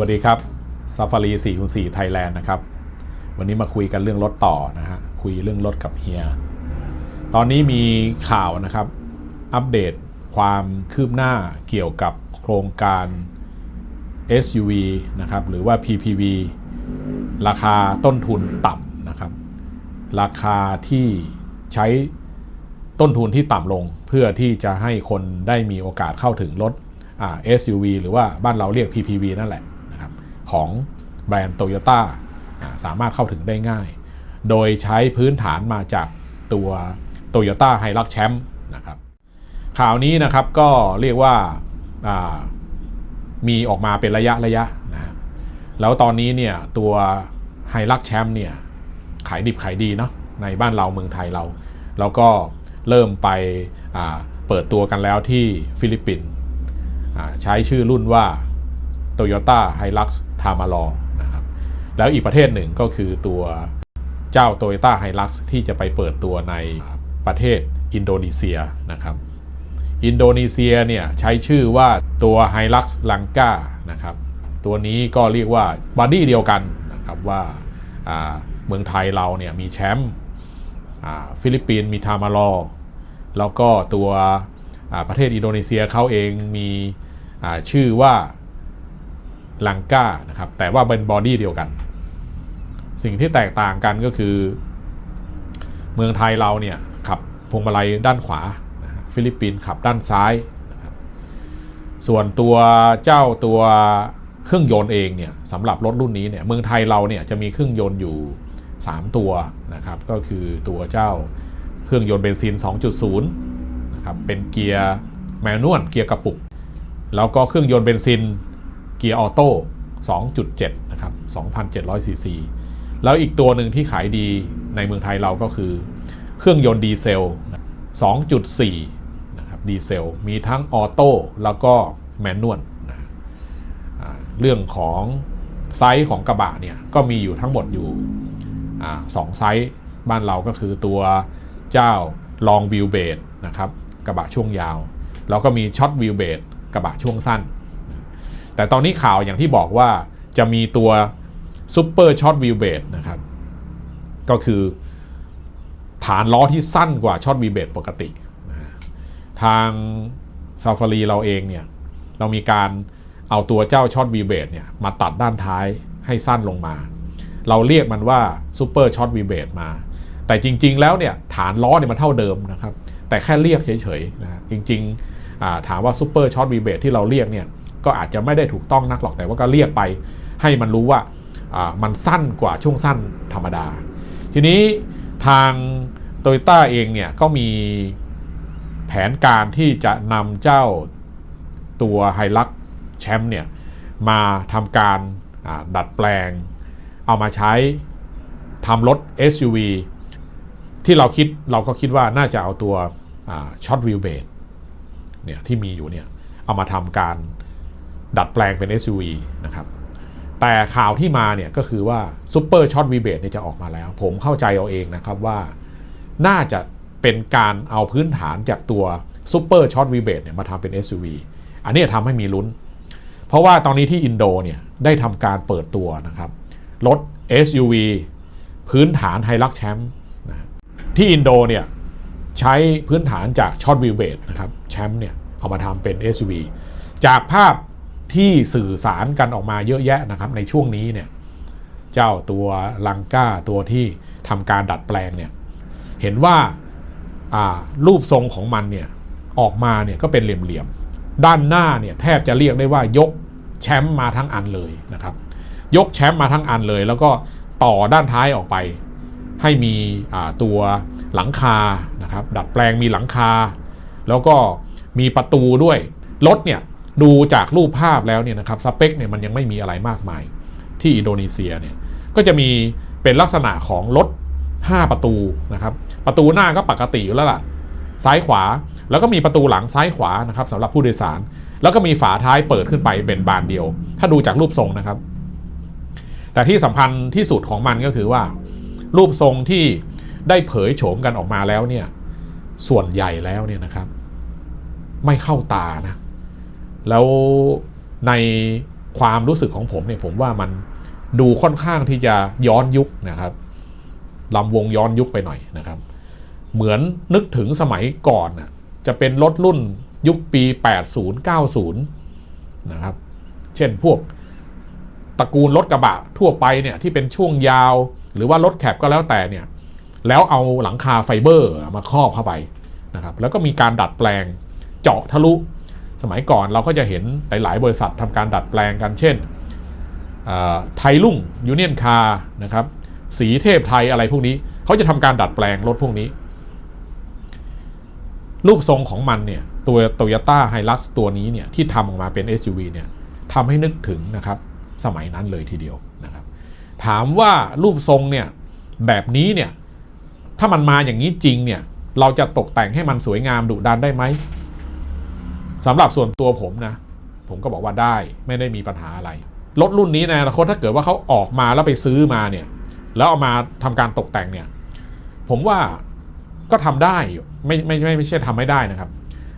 วัสดีครับซาฟารี4คูณ4ไทยแลนด์นะครับ วันนี้มาคุยกันเรื่องรถต่อนะฮะ คุยเรื่องรถกับเฮีย ตอนนี้มีข่าวนะครับ อัปเดตความคืบหน้าเกี่ยวกับโครงการ SUV นะครับ หรือว่า PPV ราคาต้นทุนต่ำนะครับ ราคาที่ใช้ต้นทุนที่ต่ำลง เพื่อที่จะให้คนได้มีโอกาสเข้าถึงรถอ่า SUV หรือว่าบ้านเราเรียก PPV นั่นแหละ ของแบรนด์โตโยต้าสามารถเข้าถึงได้ง่าย โดยใช้พื้นฐานมาจากตัว Toyota h i l u x Champ นะครับข่าวนี้นะครับก็เรียกว่าามีออกมาเป็นระยะระยะนะฮะแล้วตอนนี้เนี่ยตัวไฮลักแชมป์เนี่ยขายดิบขายดีเนาะในบ้านเราเมืองไทยเรา แล้วก็เริ่มไปเปิดตัวกันแล้วที่ฟิลิปปินส์ใช้ชื่อรุ่นว่า Toyota Hilux t a m a r o นะครับแล้วอีกประเทศหนึ่งก็คือตัวเจ้า Toyota Hilux ที่จะไปเปิดตัวในประเทศอินโดนีเซียนะครับอินโดนีเซียเนี่ยใช้ชื่อว่าตัว Hilux Lanka นะครับตัวนี้ก็เรียกว่าบอดี้เดียวกันนะครับว่าเมืองไทยเราเนี่ยมีแชมป์ฟิลิปปินส์มีทามารอแล้วก็ตัวประเทศอินโดนีเซียเขาเองมีชื่อว่า ลังกานะครับแต่ว่าเป็นบอดี้เดียวกัน สิ่งที่แตกต่างกันก็คือ เมืองไทยเราเนี่ยขับพวงมาลัยด้านขวา ฟิลิปปินส์ขับด้านซ้าย ส่วนตัวเจ้าตัวเครื่องยนต์เองเนี่ยสำหรับรถรุ่นนี้เนี่ยเมืองไทยเราเนี่ยจะมีเครื่องยนต์อยู่ 3 ตัวนะครับก็คือตัวเจ้าเครื่องยนต์เบนซิน 2.0นะครับเป็นเกียร์แมนนวลเกียร์กระปุก แล้วก็เครื่องยนต์เบนซิน กียร์ออโต้2.7 นะครับ 2,700ซีซีแล้วอีกตัวหนึ่งที่ขายดีในเมืองไทยเราก็คือ เครื่องยนต์ดีเซล 2.4 นะครับดีเซล มีทั้งออโต้แล้วก็แมนนวลนะเรื่องของไซส์ของกระบะเนี่ยก็มีอยู่ทั้งหมดอยู่สองไซส์บ้านเราก็คือตัวเจ้า long wheel base นะครับกระบะช่วงยาว แล้วก็มี short wheel base กระบะช่วงสั้น แต่ตอนนี้ข่าวอย่างที่บอกว่าจะมีตัว super short wheel base นะครับ ก็คือฐานล้อที่สั้นกว่า short wheel base ปกติ ทาง Safari เราเองเนี่ย เรามีการเอาตัวเจ้า short wheel base เนี่ยมาตัดด้านท้ายให้สั้นลงมา เราเรียกมันว่า super short wheel base มา แต่จริง ๆ แล้วเนี่ยฐานล้อเนี่ยมันเท่าเดิมนะครับ แต่แค่เรียกเฉยๆนะจริงๆถามว่า super short wheel base ที่เราเรียกเนี่ย ก็อาจจะไม่ได้ถูกต้องนักหรอกแต่ว่าก็เรียกไป ให้มันรู้ว่ามันสั้นกว่าช่วงสั้นธรรมดา ทีนี้ทาง t o y ยต้าเองเนี่ยก็มีแผนการที่จะนำเจ้าตัวไฮลักแชมป์เนี่ยมาทำการดัดแปลง เอามาใช้ทำรถ SUV ที่เราคิดเราก็คิดว่าน่าจะเอาตัวช็อตวิวเบสเนี่ยที่มีอยู่เนี่ยเอามาทำการ ดัดแปลงเป็น SUV นะครับแต่ข่าวที่มาเนี่ยก็คือว่า Super Short V-Bate เนี่ยจะออกมาแล้ว ผมเข้าใจเอาเองนะครับว่าน่าจะเป็นการเอาพื้นฐานจากตัว Super Short V-Bate เนี่ยมาทำเป็น SUV อันนี้ทำให้มีลุ้น เพราะว่าตอนนี้ที่อินโดเนี่ยได้ทำการเปิดตัวนะครับรถ SUV พื้นฐานไฮลักแชมป์นะที่อินโดเนี่ยใช้พื้นฐานจากช็อตวิวเบสนะครับแชมป์เนี่ยเอามาทำเป็น SUV จากภาพ ที่สื่อสารกันออกมาเยอะแยะนะครับในช่วงนี้เนี่ยเจ้าตัวลังก้าตัวที่ทำการดัดแปลงเนี่ยเห็นว่าารูปทรงของมันเนี่ยออกมาเนี่ยก็เป็นเหลี่ยมๆด้านหน้าเนี่ยแทบจะเรียกได้ว่ายกแชมป์มาทั้งอันเลยนะครับยกแชมป์มาทั้งอันเลย แล้วก็ต่อด้านท้ายออกไป ให้มีตัวหลังคานะครับดัดแปลงมีหลังคา แล้วก็มีประตูด้วยรถเนี่ย ดูจากรูปภาพแล้วเนี่ยนะครับสเปคเนี่ยมันยังไม่มีอะไรมากมาย ที่อินโดนีเซียเนี่ยก็จะมีเป็นลักษณะของรถ 5 ประตูนะครับประตูหน้าก็ปกติอยู่แล้วล่ะซ้ายขวาแล้วก็มีประตูหลังซ้ายขวานะครับสำหรับผู้โดยสาร แล้วก็มีฝาท้ายเปิดขึ้นไปเป็นบานเดียว ถ้าดูจากรูปทรงนะครับ แต่ที่สำคัญที่สุดของมันก็คือว่า รูปทรงที่ได้เผยโฉมกันออกมาแล้วเนี่ยส่วนใหญ่แล้วเนี่ยนะครับ ไม่เข้าตานะ แล้วในความรู้สึกของผมเนี่ยผมว่ามันดูค่อนข้างที่จะย้อนยุคนะครับลำวงย้อนยุคไปหน่อยนะครับ เหมือนนึกถึงสมัยก่อนน่ะจะเป็นรถรุ่นยุคปี 80 90 นะครับ เช่นพวกตระกูลรถกระบะทั่วไปเนี่ยที่เป็นช่วงยาว หรือว่ารถแคบก็แล้วแต่เนี่ยแล้วเอาหลังคาไฟเบอร์มาครอบเข้าไปนะครับ แล้วก็มีการดัดแปลงเจาะทะลุ สมัยก่อนเราก็จะเห็นหลาย ๆ บริษัททำการดัดแปลงกันเช่นไทยลุ่งยูเนียนคาร์นะครับสีเทพไทยอะไรพวกนี้เขาจะทำการดัดแปลงรถพวกนี้ รูปทรงของมันเนี่ยตัว Toyota Hilux ตัวนี้เนี่ยที่ทำออกมาเป็น SUV เนี่ยทำให้นึกถึงนะครับสมัยนั้นเลยทีเดียวนะครับถามว่ารูปทรงเนี่ยแบบนี้เนี่ยถ้ามันมาอย่างนี้จริงเนี่ยเราจะตกแต่งให้มันสวยงามดุดันได้ไหม สำหรับส่วนตัวผมนะ ผมก็บอกว่าได้ไม่ได้มีปัญหาอะไร รถรุ่นนี้ในอนาคตถ้าเกิดว่าเขาออกมาแล้วไปซื้อมาเนี่ย แล้วเอามาทำการตกแต่งเนี่ย ผมว่าก็ทำได้อยู่ไม่ไม่ไม่ไม่ใช่ทำไม่ได้นะครับ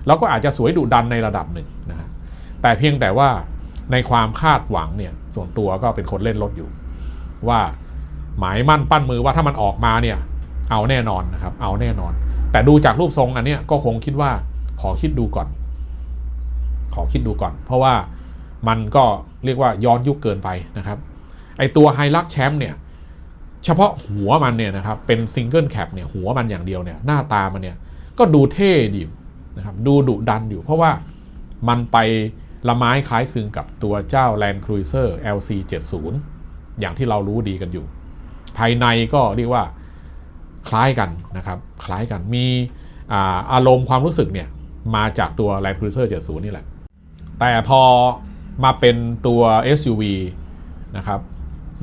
แล้วก็อาจจะสวยดุดันในระดับหนึ่งนะฮะแต่เพียงแต่ว่าในความคาดหวังเนี่ย ส่วนตัวก็เป็นคนเล่นรถอยู่ ว่าหมายมั่นปั้นมือว่าถ้ามันออกมาเนี่ย เอาแน่นอนนะครับ เอาแน่นอน แต่ดูจากรูปทรงอันเนี้ยก็คงคิดว่าขอคิดดูก่อน ขอคิดดูก่อน เพราะว่ามันก็เรียกว่าย้อนยุคเกินไปนะครับไอตัวไฮลักแชมป์เนี่ยเฉพาะหัวมันเนี่ยนะครับเป็นซิงเกิลแคปเนี่ยหัวมันอย่างเดียวเนี่ยหน้าตามันเนี่ยก็ดูเท่ดีนะครับดูดุดันอยู่ เพราะว่ามันไปละไม้คล้ายคลึงกับตัวเจ้า Land Cruiser LC 70อย่างที่เรารู้ดีกันอยู่ ภายในก็เรียกว่าคล้ายกันนะครับคล้ายกันมีอาอารมณ์ความรู้สึกเนี่ยมาจากตัว Land Cruiser 70 นี่แหละ แต่พอมาเป็นตัว SUV นะครับ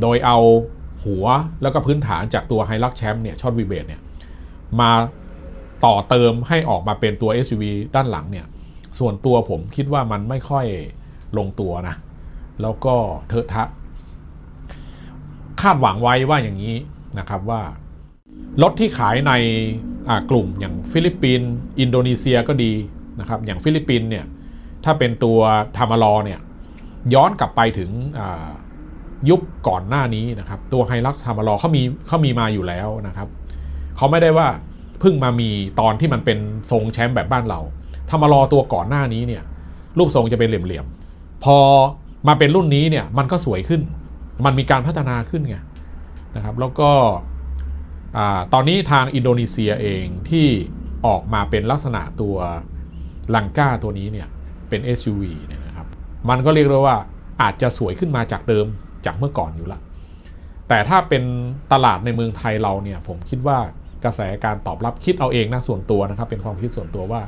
โดยเอาหัวแล้วก็พื้นฐานจากตัว Hilux Champ เนี่ยชอตวีเบทเนี่ยมาต่อเติมให้ออกมาเป็นตัว SUV ด้านหลังเนี่ยส่วนตัวผมคิดว่ามันไม่ค่อยลงตัวนะ แล้วก็เทอะทะ คาดหวังไว้ว่าอย่างนี้นะครับว่ารถที่ขายในกลุ่มอย่างฟิลิปปินส์อินโดนีเซียก็ดีนะครับ อย่างฟิลิปปินส์เนี่ย ถ้าเป็นตัวทามารอเนี่ยย้อนกลับไปถึงยุคก่อนหน้านี้นะครับ ตัวไฮลักซ์ทามารอเขามีเขามีมาอยู่แล้วนะครับเขาไม่ได้ว่าเพิ่งมามีตอนที่มันเป็นทรงแชมป์แบบบ้านเราทามารอตัวก่อนหน้านี้เนี่ยรูปทรงจะเป็นเหลี่ยมๆพอมาเป็นรุ่นนี้เนี่ยมันก็สวยขึ้น มันมีการพัฒนาขึ้นไงนะครับแล้วก็ตอนนี้ทางอินโดนีเซียเองที่ออกมาเป็นลักษณะตัวลังก้าตัวนี้เนี่ย เป็น SUV เนี่ยนะครับ มันก็เรียกได้ว่าอาจจะสวยขึ้นมาจากเดิมจากเมื่อก่อนอยู่ละ แต่ถ้าเป็นตลาดในเมืองไทยเราเนี่ยผมคิดว่ากระแสการตอบรับคิดเอาเองนะส่วนตัวนะครับ เป็นความคิดส่วนตัวว่า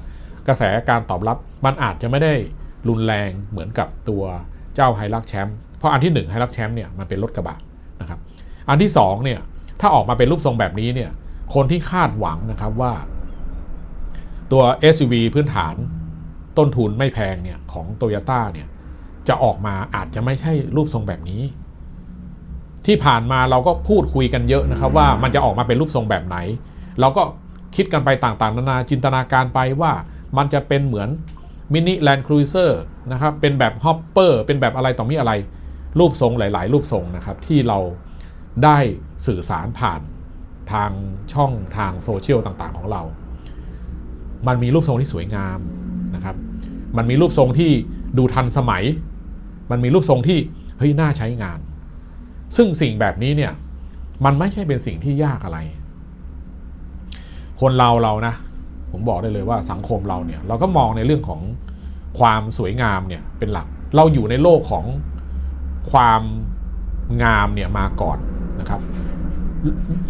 กระแสการตอบรับมันอาจจะไม่ได้รุนแรงเหมือนกับตัวเจ้าไฮลักแชมป์เพราะอันที่1ไฮลักแชมป์เนี่ยมันเป็นรถกระบะนะครับอันที่2เนี่ยถ้าออกมาเป็นรูปทรงแบบนี้เนี่ยคนที่คาดหวังนะครับว่าตัว SUV พื้นฐาน ต้นทุนไม่แพงเนี่ยของ t o y ยต้เนี่ยจะออกมาอาจจะไม่ใช่รูปทรงแบบนี้ ที่ผ่านมาเราก็พูดคุยกันเยอะนะครับว่ามันจะออกมาเป็นรูปทรงแบบไหน เราก็คิดกันไปต่างๆ นานาจินตนาการไปว่ามันจะเป็นเหมือนมินิแลนด์ครูเซอร์นะครับเป็นแบบฮอปเปอร์เป็นแบบอะไรต่อมีอะไร รูปทรงหลาย ๆ รูปทรงนะครับที่เราได้สื่อสารผ่านทางช่องทางโซเชียลต่างๆ ของเรา มันมีรูปทรงที่สวยงาม นะครับ มันมีรูปทรงที่ดูทันสมัย มันมีรูปทรงที่เฮ้ยน่าใช้งาน ซึ่งสิ่งแบบนี้เนี่ยมันไม่ใช่เป็นสิ่งที่ยากอะไร คนเราเรานะ ผมบอกได้เลยว่าสังคมเราเนี่ยเราก็มองในเรื่องของความสวยงามเนี่ยเป็นหลัก เราอยู่ในโลกของความงามเนี่ยมาก่อนนะครับ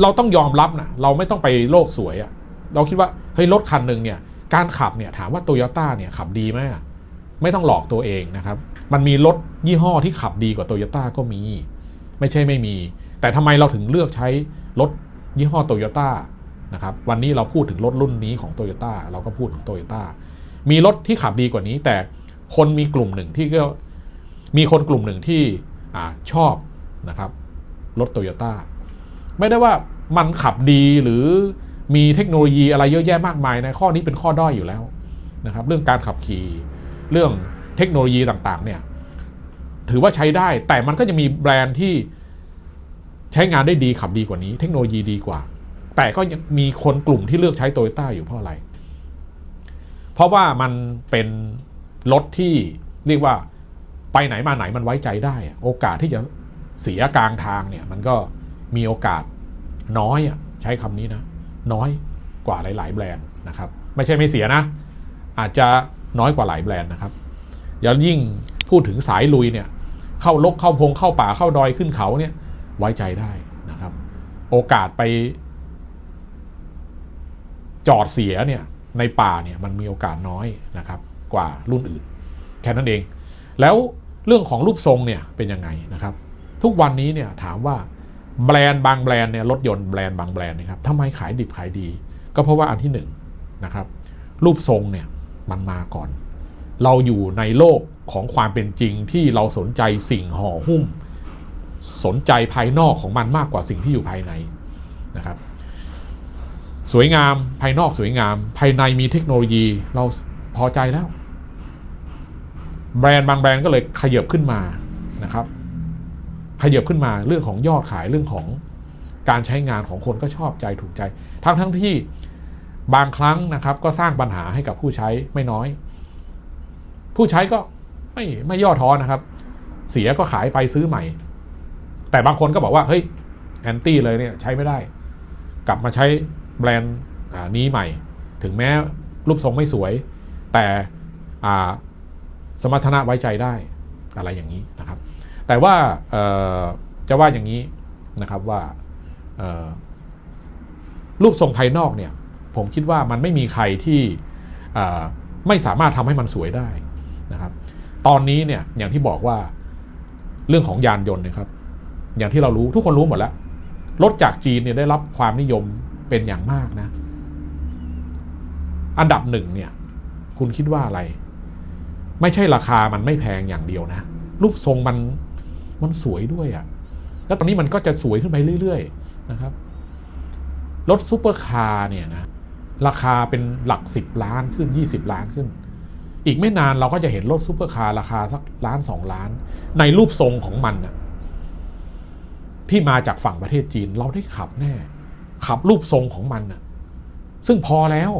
เราต้องยอมรับนะเราไม่ต้องไปโลกสวยอะเราคิดว่าเฮ้ยรถคันหนึ่งเนี่ย การขับเนี่ยถามว่าโตโยต้าเนี่ยขับดีไหมไม่ต้องหลอกตัวเองนะครับมันมีรถยี่ห้อที่ขับดีกว่าโตโยต้าก็มี ไม่ใช่ไม่มี แต่ทำไมเราถึงเลือกใช้รถยี่ห้อโตโยต้านะครับวันนี้เราพูดถึงรถรุ่นนี้ของโตโยต้าเราก็พูดถึงโตโยต้ามีรถที่ขับดีกว่านี้ แต่คนมีกลุ่มหนึ่งที่ก็มีคนกลุ่มหนึ่งที่อชอบนะครับรถโตโยต้าไม่ได้ว่ามันขับดีหรือ มีเทคโนโลยีอะไรเยอะแยะมากมายในข้อนี้เป็นข้อด้อยอยู่แล้วนะครับเรื่องการขับขี่เรื่องเทคโนโลยีต่างๆเนี่ยถือว่าใช้ได้แต่มันก็จะมีแบรนด์ที่ใช้งานได้ดีขับดีกว่านี้ เทคโนโลยีดีกว่า แต่ก็ยังมีคนกลุ่มที่เลือกใช้โตโยต้าอยู่เพราะอะไร เพราะว่ามันเป็นรถที่เรียกว่าไปไหนมาไหนมันไว้ใจได้อะโอกาสที่จะเสียกลางทางเนี่ยมันก็มีโอกาสน้อยอะใช้คำนี้นะ น้อยกว่าหลาย ๆ แบรนด์นะครับไม่ใช่ไม่เสียนะ อาจจะน้อยกว่าหลายแบรนด์นะครับแล้วยิ่งพูดถึงสายลุยเนี่ยเข้าลกเข้าพงเข้าป่าเข้าดอยขึ้นเขาเนี่ยไว้ใจได้นะครับ โอกาสไป จอดเสียเนี่ยในป่าเนี่ยมันมีโอกาสน้อยนะครับกว่ารุ่นอื่น แค่นั้นเอง แล้วเรื่องของรูปทรงเนี่ยเป็นยังไงนะครับ ทุกวันนี้เนี่ยถามว่า แบรนด์บางแบรนด์เนี่ยรถยนต์แบรนด์บางแบรนด์นะครับทำไมขายดิบขายดี ก็เพราะว่าอันที่หนึ่งนะครับรูปทรงเนี่ยมันมาก่อน เราอยู่ในโลกของความเป็นจริงที่เราสนใจสิ่งห่อหุ้ม สนใจภายนอกของมันมากกว่าสิ่งที่อยู่ภายในนะครับสวยงามภายนอกสวยงาม ภายในมีเทคโนโลยีเราพอใจแล้ว แบรนด์บางแบรนด์ก็เลยขยับขึ้นมานะครับ ขยับขึ้นมาเรื่องของยอดขายเรื่องของการใช้งานของคนก็ชอบใจถูกใจ ทั้งทั้งที่บางครั้งนะครับก็สร้างปัญหาให้กับผู้ใช้ไม่น้อย ผู้ใช้ก็ไม่ไม่ย่อท้อนะครับ เสียก็ขายไปซื้อใหม่ แต่บางคนก็บอกว่าเฮ้ยแอนตี้เลยเนี่ยใช้ไม่ได้ กลับมาใช้แบรนด์นี้ใหม่ ถึงแม้รูปทรงไม่สวย แต่สมรรถนะไว้ใจได้อะไรอย่างนี้นะครับ แต่ว่าจะว่าอย่างนี้นะครับว่ารูปทรงภายนอกเนี่ยผมคิดว่ามันไม่มีใครที่ไม่สามารถทำให้มันสวยได้นะครับ ตอนนี้เนี่ยอย่างที่บอกว่าเรื่องของยานยนต์นะครับ อย่างที่เรารู้ทุกคนรู้หมดแล้วรถจากจีนเนี่ยได้รับความนิยมเป็นอย่างมากนะ อันดับหนึ่งเนี่ย คุณคิดว่าอะไร ไม่ใช่ราคามันไม่แพงอย่างเดียวนะ รูปทรงมัน มันสวยด้วยอะ่ะ แล้วตอนนี้มันก็จะสวยขึ้นไปเรื่อย ๆ นะครับ รถซูเปอร์คาร์เนี่ยนะ ราคาเป็นหลัก 10 ล้านขึ้น 20 ล้านขึ้น อีกไม่นานเราก็จะเห็นรถซูเปอร์คาร์ราคาสักล้านสองล้าน ในรูปทรงของมันน่ะที่มาจากฝั่งประเทศจีนเราได้ขับแน่ ขับรูปทรงของมันน่ะซึ่งพอแล้ว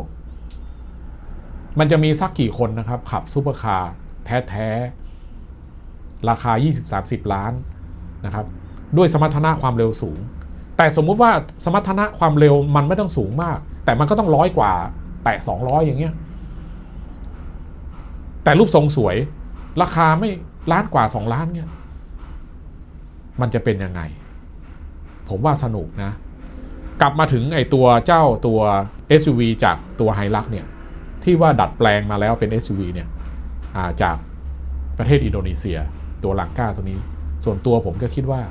มันจะมีสักกี่คนนะครับ ขับซูเปอร์คาร์แท้ๆ ราคา 20-30 ล้านนะครับด้วยสมรรถนะความเร็วสูง แต่สมมุติว่าสมรรถนะความเร็วมันไม่ต้องสูงมาก แต่มันก็ต้องร้อยกว่าแตะ200 อย่างเงี้ยแต่รูปทรงสวยราคาไม่ล้านกว่า 2 ล้านเนี่ยมันจะเป็นยังไง ผมว่าสนุกนะ กลับมาถึงไอตัวเจ้าตัว SUV จากตัวไฮลักเนี่ยที่ว่าดัดแปลงมาแล้วเป็น SUV เนี่ยาจากประเทศอินโดนีเซีย ตัวหลังก้าตัวนี้ ส่วนตัวผมก็คิดว่า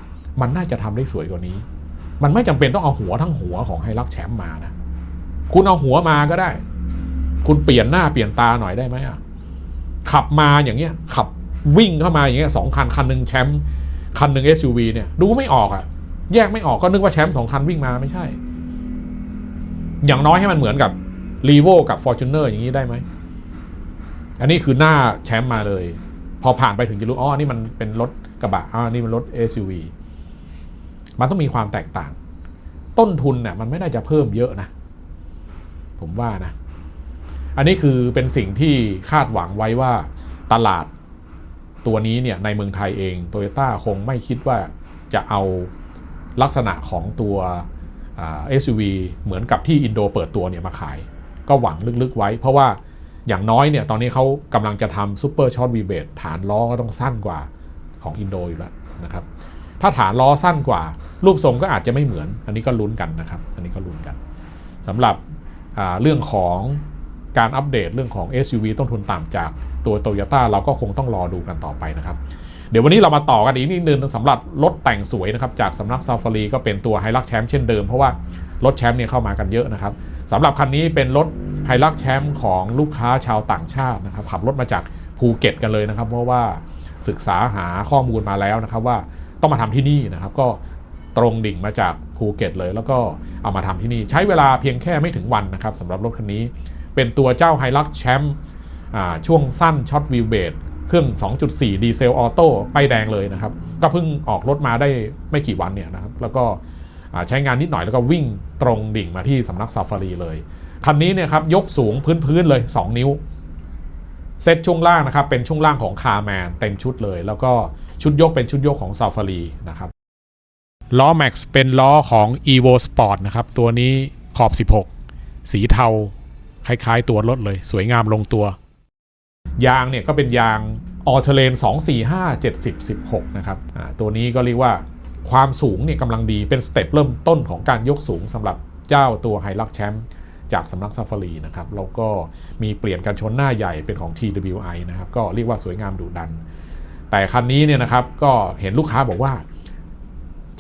มันน่าจะทำได้สวยกว่านี้ มันไม่จำเป็นต้องเอาหัวทั้งหัวของไฮลักแชมป์มานะ คุณเอาหัวมาก็ได้ คุณเปลี่ยนหน้าเปลี่ยนตาหน่อยได้ไหมอะ ขับมาอย่างเงี้ย ขับวิ่งเข้ามาอย่างเงี้ยสองคันคันหนึ่งแชมป์คันหนึ่ง SUV เนี่ยดูไม่ออกอะ แยกไม่ออกก็นึกว่าแชมป์สองคันวิ่งมาไม่ใช่ อย่างน้อยให้มันเหมือนกับ r ีโวกับ f o r t u n e r อย่างนี้ได้ไหม อันนี้คือหน้าแชมป์มาเลย พอผ่านไปถึงจะรู้อ๋อนี่มันเป็นรถกระบะอ๋อนี่มันรถ SUV มันต้องมีความแตกต่าง ต้นทุนเนี่ยมันไม่ได้จะเพิ่มเยอะนะ ผมว่านะ อันนี้คือเป็นสิ่งที่คาดหวังไว้ว่าตลาดตัวนี้เนี่ยในเมืองไทยเองโตโยต้าคงไม่คิดว่าจะเอาลักษณะของตัวเอ่า SUV เหมือนกับที่อินโดเปิดตัวเนี่ยมาขาย ก็หวังลึกๆไว้ เพราะว่า อย่างน้อยเนี่ยตอนนี้เขากำลังจะทำซูเปอร์ช็อตวีเบฐฐานล้อก็ต้องสั้นกว่าของอินโดอยู่แล้วนะครับถ้าฐานล้อสั้นกว่า รูปทรงก็อาจจะไม่เหมือน อันนี้ก็ลุ้นกันนะครับ อันนี้ก็ลุ้นกันสำหรับเรื่องของการอัปเดตเรื่องของ SUV ต้นทุนต่ำจากตัวโตโยต้าเราก็คงต้องรอดูกันต่อไปนะครับ เดี๋ยววันนี้เรามาต่อกันอีกนิดนึงสำหรับรถแต่งสวยนะครับ จากสำนักซาฟารีก็เป็นตัวไฮลักแชมป์เช่นเดิมเพราะว่ารถแชมป์เนี่ยเข้ามากันเยอะนะครับ สำหรับคันนี้เป็นรถไฮลักแชมป์ของลูกค้าชาวต่างชาตินะครับขับรถมาจากภูเก็ตกันเลยนะครับ เพราะว่าศึกษาหาข้อมูลมาแล้วนะครับ ว่าต้องมาทำที่นี่นะครับ ก็ตรงดิ่งมาจากภูเก็ตเลย แล้วก็เอามาทำที่นี่ ใช้เวลาเพียงแค่ไม่ถึงวันนะครับสำหรับรถคันนี้ เป็นตัวเจ้าไฮลักแชมป์ช่วงสั้นช็อตวิวเบดเครื่อง 2.4 ดีเซลออโต้ป้ายแดงเลยนะครับ ก็เพิ่งออกรถมาได้ไม่กี่วันเนี่ยนะครับ แล้วก็ ใช้งานนิดหน่อยแล้วก็วิ่งตรงดิ่งมาที่สำนักซาฟารีเลยคันนี้เนี่ยครับยกสูงพื้นๆเลย 2 นิ้ว เซตช่วงล่างนะครับเป็นช่วงล่างของคาร์แมนเต็มชุดเลย แล้วก็ชุดยกเป็นชุดยกของซาฟารีนะครับล้อ Max เป็นล้อของ Evo Sport นะครับตัวนี้ขอบ 16 สีเทา คล้ายๆตัวรถเลย สวยงามลงตัว ยางเนี่ยก็เป็นยางออเทเลน 245 70 16 นะครับอ่าตัวนี้ก็เรียกว่า ความสูงเนี่ยกำลังดีเป็นสเต็ปเริ่มต้นของการยกสูงสำหรับเจ้าตัวไฮลักแชมป์จากสำนักซาฟารีนะครับแล้วก็มีเปลี่ยนกันชนหน้าใหญ่เป็นของ TWI นะครับก็เรียกว่าสวยงามดุดัน แต่คันนี้เนี่ยนะครับก็เห็นลูกค้าบอกว่า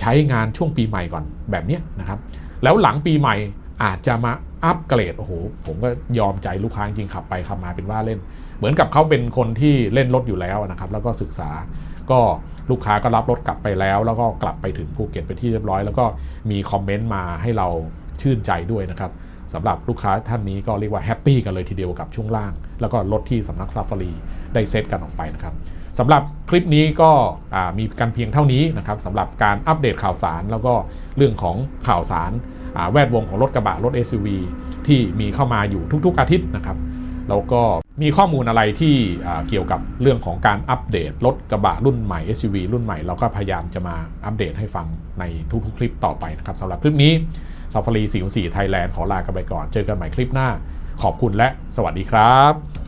ใช้งานช่วงปีใหม่ก่อนแบบนี้นะครับ แล้วหลังปีใหม่อาจจะมาอัปเกรดโอ้โหผมก็ยอมใจลูกค้าจริงขับไปขับมาเป็นว่าเล่น เหมือนกับเขาเป็นคนที่เล่นรถอยู่แล้วนะครับ แล้วก็ศึกษาก็ ลูกค้าก็รับรถกลับไปแล้ว แล้วก็กลับไปถึงภูเก็ตไปที่เรียบร้อย แล้วก็มีคอมเมนต์มาให้เราชื่นใจด้วยนะครับสำหรับลูกค้าท่านนี้ก็เรียกว่าแฮปปี้กันเลยทีเดียวกับช่วงล่าง แล้วก็รถที่สำนักซาฟารีได้เซตกันออกไปนะครับสำหรับคลิปนี้ก็มีกันเพียงเท่านี้นะครับสำหรับการอัปเดตข่าวสาร แล้วก็เรื่องของข่าวสารแวดวงของรถกระบะรถ SUV ที่มีเข้ามาอยู่ทุกๆอาทิตย์นะครับแล้วก็ มีข้อมูลอะไรที่เกี่ยวกับเรื่องของการอัปเดตรถกระบะรุ่นใหม่ SUV รุ่นใหม่ เราก็พยายามจะมาอัปเดตให้ฟังในทุกๆ คลิปต่อไปนะครับสำหรับคลิปนี้ s a f a r i 404 Thailand ขอลากันไปก่อน เจอกันใหม่คลิปหน้า ขอบคุณและสวัสดีครับ